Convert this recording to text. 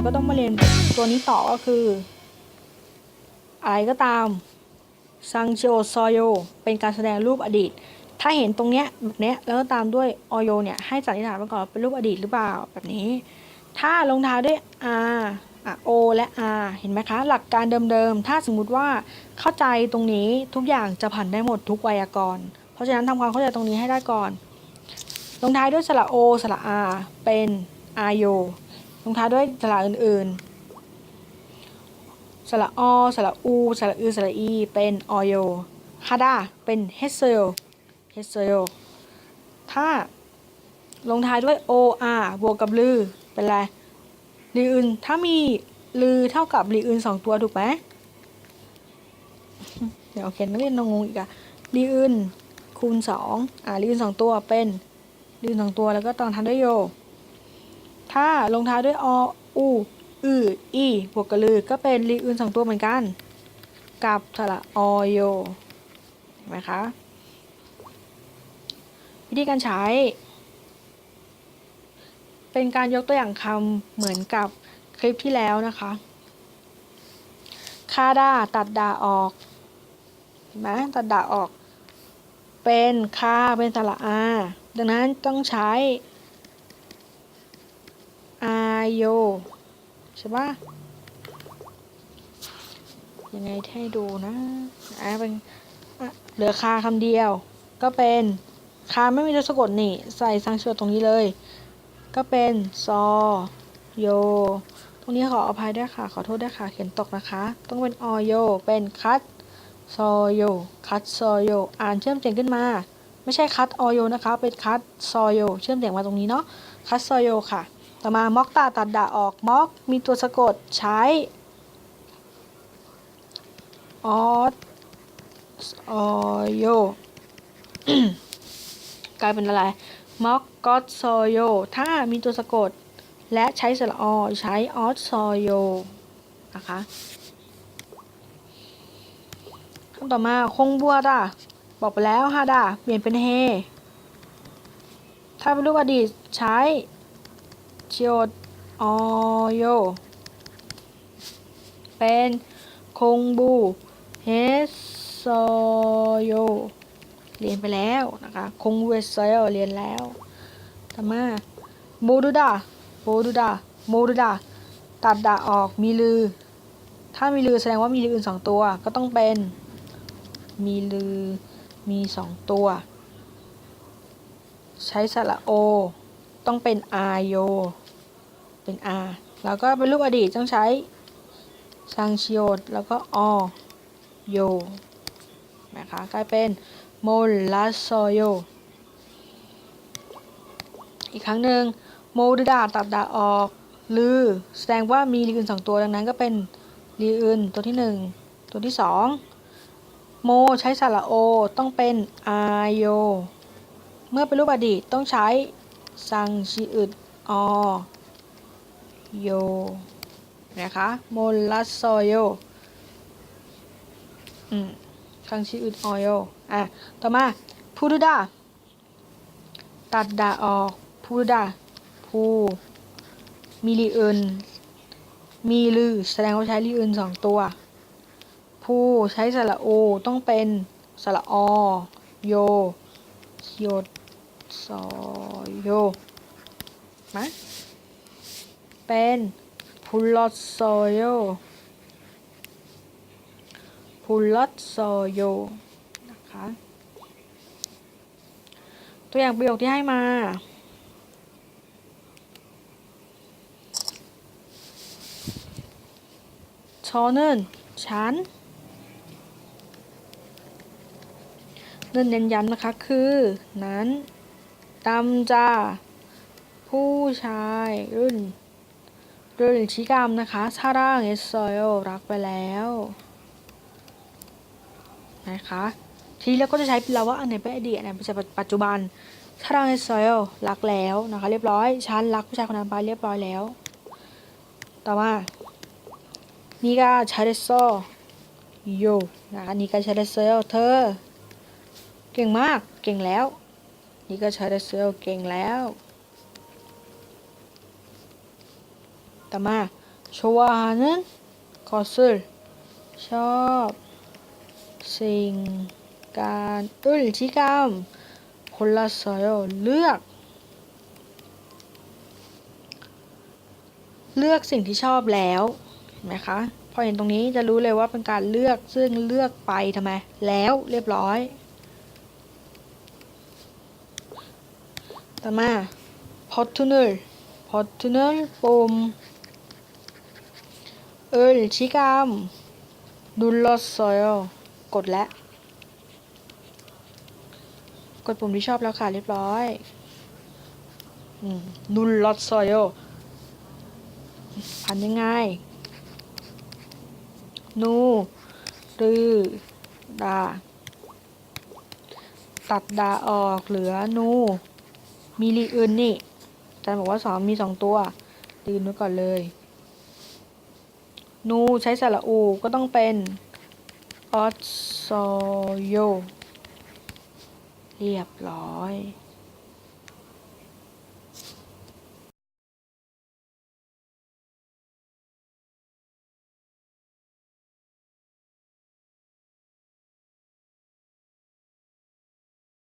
บร้อยนะคะแล้วก็ต้องมาเรียนตัวนี้ต่อก็คือ อะไรก็ตามซังโจซอโยเป็นการแสดงรูปอดีต ถ้าเห็นตรงเนี้ยแบบเนี้ยแล้วก็ตามด้วยอโยเนี่ยให้สันนิษฐานมาก่อนเป็นรูปอดีตหรือเปล่าแบบนี้ ถ้าลงท้ายด้วย r อะ o และ r เห็นไหมคะ หลักการเดิมๆ ถ้าสมมุติว่าเข้าใจตรงนี้ทุกอย่างจะผ่านได้หมดทุกไวยากรณ์ เพราะฉะนั้นทำความเข้าใจตรงนี้ให้ได้ก่อน ลงท้ายด้วยสระ o สระ r เป็น r โย ลงท้ายด้วยสระอื่นๆ สระอ สระอู สระอือ สระอี เป็นอโยฮาดาเป็นเฮเซโยเฮเซโยถ้าลงท้ายด้วย o r บวกกับลือ เป็นไรลืออื่น ถ้ามีลือเท่ากับลืออื่นสองตัวถูกไหมเดี๋ยวเขียนนักเรียนงงอีกอะลืออื่นคูณสองอ่าลืออื่นสองตัวเป็นลืออื่นสองตัวแล้วก็ตอนท้ายด้วยโย ถ้าลงท้ายด้วยออูอืออีบวกกับลือก็เป็นลีอื่นสองตัวเหมือนกัน กับสระอโยเห็นไหมคะ วิธีการใช้ เป็นการยกตัวอย่างคำเหมือนกับคลิปที่แล้วนะคะคาดาตัดดาออกเห็นไหมตัดดาออก เป็นคาเป็นสระอา ดังนั้นต้องใช้ โย ใช่ปะยังไงให้ดูนะอะเป็นเหลือคาคำเดียว ก็เป็นคาไม่มีตัวสะกดนี่ ใส่สังเชตตรงนี้เลย ก็เป็นซอโย ตรงนี้ขออภัยด้วยค่ะ ขอโทษด้วยค่ะ เขียนตกนะคะ ต้องเป็นอโย เป็นคัตซอโย คัตซอโย อ่านเชื่อมเสียงขึ้นมา ไม่ใช่คัตอโยนะคะ เป็นคัตซอโย เชื่อมเสียงมาตรงนี้เนาะ คัตซอโยค่ะ ต่อมาม็อกตาตัดดาออกม็อกมีตัวสะกดใช้ออสอโยกลายเป็นอะไรม็อกกอตซโยถ้ามีตัวสะกด และใช้สระอใช้ออสโซโยนะคะคำต่อมาคงบัวดาบอกไปแล้วฮาดาเปลี่ยนเป็นเฮถ้าเป็นรูปอดีตใช้ เชียวอโย เป็นคงบูเฮโซโย เรียนไปแล้วนะคะ คงเวสโยเรียนแล้วต่อมาโมดูดาโมดูดาโมดูดาตัดดาออกมีลือ ถ้ามีลือแสดงว่ามีลืออื่นสองตัว ก็ต้องเป็น มีลือมีสองตัว ใช้สระโอ ต้องเป็นอาโยเป็น R แล้วก็เป็นรูปอดีตต้องใช้ซังชิโอแล้วก็อโยนะคะกลายเป็นโมลาโซโยอีกครั้งหนึ่งโมดดาตัดดาออกลือแสดงว่ามีลีอื่นสองตัวดังนั้นก็เป็นลีอื่นตัวที่หนึ่งตัวที่สองโมใช้สระโอต้องเป็นอาโยเมื่อเป็นรูปอดีตต้องใช้ ซังชิอึดอโยนะคะโมลัสโซโยอืมคังชิอึดอโยอะต่อมาพูดูดาตัดดาออกพูดูดาพูมีลีอื่นมีลือแสดงว่าใช้ลีอื่นสองตัวผู้ใช้สระโอต้องเป็นสระอโยโย ซโยมาเป็นพูลอตโซโยพูลอตโซโยนะคะตัวอย่างประโยคที่ให้มา ชอนึนฉันเน้นเน้นย้ำนะคะ คือ นั้น ตำจาผู้ชายรุ่น รุ่นชิกรรมนะคะซาร่างเอสโซโยรักไปแล้วนะคะทีนี้เราก็จะใช้เราว่าอันไหนเป็นอดีตอันไหนเป็นปัจจุบันซาร่างเอสโซโยรักแล้วนะคะ เรียบร้อยฉันรักผู้ชายคนนั้นไปเรียบร้อยแล้ว ต่อมานี่ก็ชาเดโซโยนะคะนี่ก็ชาเดโซเธอ เก่งมากเก่งแล้ว นี่ก็ชาเดโซเก่งแล้ว ต่อมาชวานึนกอซึชอบสิ่งการอึลชิกรรมคนละสอยเลือก เลือกสิ่งที่ชอบแล้วเห็นไหมคะพอเห็นตรงนี้จะรู้เลยว่าเป็นการเลือกซึ่งเลือกไปทำไม แล้วเรียบร้อย ต่อมาพอทูเนอร์พอทูเนอร์ปุ่ม เอิลชิกรรมดูลอสซอยกดแล้ว กดปุ่มที่ชอบแล้วค่ะ เรียบร้อยนุลลอสซอยพันยังไง นูรือ ดา ตัดดาออกเหลือนู มีลีอื่นนี่อาจารย์บอกว่าสองมีสองตัวลีนไว้ก่อนเลย นูใช้สระอูก็ต้องเป็นออสโซโย เรียบร้อย